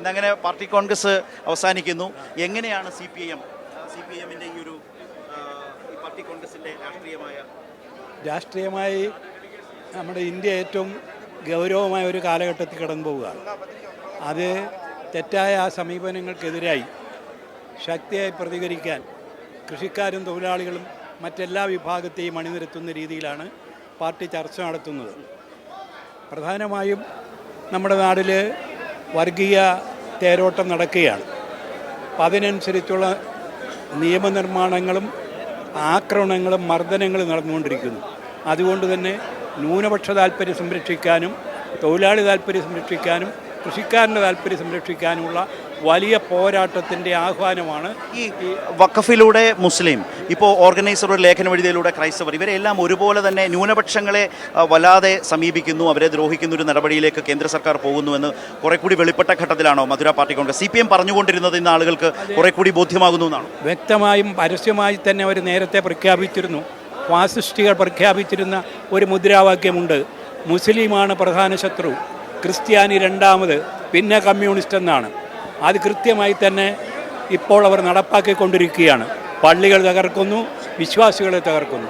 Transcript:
ഇന്നങ്ങനെ പാർട്ടി കോൺഗ്രസ് അവസാനിക്കുന്നു. എങ്ങനെയാണ് C P M C P എമ്മിന്റെ ഈ ഒരു പാർട്ടി കോൺഗ്രസിന്റെ രാഷ്ട്രീയമായ രാഷ്ട്രീയമായി നമ്മുടെ ഇന്ത്യ ഏറ്റവും ഗൗരവമായ ഒരു കാലഘട്ടത്തിൽ കടന്നു പോവുകയാണ്. അത് തെറ്റായ ആ സമീപനങ്ങൾക്കെതിരായി ശക്തിയായി പ്രതികരിക്കാൻ കൃഷിക്കാരും തൊഴിലാളികളും മറ്റെല്ലാ വിഭാഗത്തെയും അണിനിരത്തുന്ന രീതിയിലാണ് പാർട്ടി ചർച്ച നടത്തുന്നത്. പ്രധാനമായും നമ്മുടെ നാട്ടിൽ വർഗീയ തേരോട്ടം നടക്കുകയാണ്. അപ്പം അതിനനുസരിച്ചുള്ള നിയമനിർമ്മാണങ്ങളും ആക്രമണങ്ങളും മർദ്ദനങ്ങളും നടന്നുകൊണ്ടിരിക്കുന്നു. അതുകൊണ്ട് തന്നെ ന്യൂനപക്ഷ താല്പര്യം സംരക്ഷിക്കാനും തൊഴിലാളി താല്പര്യം സംരക്ഷിക്കാനും കൃഷിക്കാരന്റെ താല്പര്യം സംരക്ഷിക്കാനുമുള്ള വലിയ പോരാട്ടത്തിന്റെ ആഹ്വാനമാണ് ഈ വഖഫിലൂടെ മുസ്ലിം ഇപ്പോൾ ഓർഗനൈസർ ഒരു ലേഖനം എഴുതിയതിലൂടെ ക്രൈസ്തവർ ഇവരെല്ലാം ഒരുപോലെ തന്നെ ന്യൂനപക്ഷങ്ങളെ വല്ലാതെ സമീപിക്കുന്നു അവരെ ദ്രോഹിക്കുന്ന ഒരു നടപടിയിലേക്ക് കേന്ദ്ര സർക്കാർ പോകുന്നുവെന്ന് കുറെ കൂടി വെളിപ്പെട്ട ഘട്ടത്തിലാണോ Madurai party congress? C P M പറഞ്ഞുകൊണ്ടിരുന്നത് ഇന്ന് ആളുകൾക്ക് കുറെ കൂടി ബോധ്യമാകുന്നു എന്നാണ്? വ്യക്തമായും പരസ്യമായി തന്നെ അവർ നേരത്തെ പ്രഖ്യാപിച്ചിരുന്നു. ഫാസിസ്റ്റുകൾ പ്രഖ്യാപിച്ചിരുന്ന ഒരു മുദ്രാവാക്യമുണ്ട് മുസ്ലിമാണ് പ്രധാന ശത്രു ക്രിസ്ത്യാനി രണ്ടാമത് പിന്നെ കമ്മ്യൂണിസ്റ്റ് എന്നാണ്. അത് കൃത്യമായി തന്നെ ഇപ്പോൾ അവർ നടപ്പാക്കിക്കൊണ്ടിരിക്കുകയാണ്. പള്ളികൾ തകർക്കുന്നു വിശ്വാസികളെ തകർക്കുന്നു.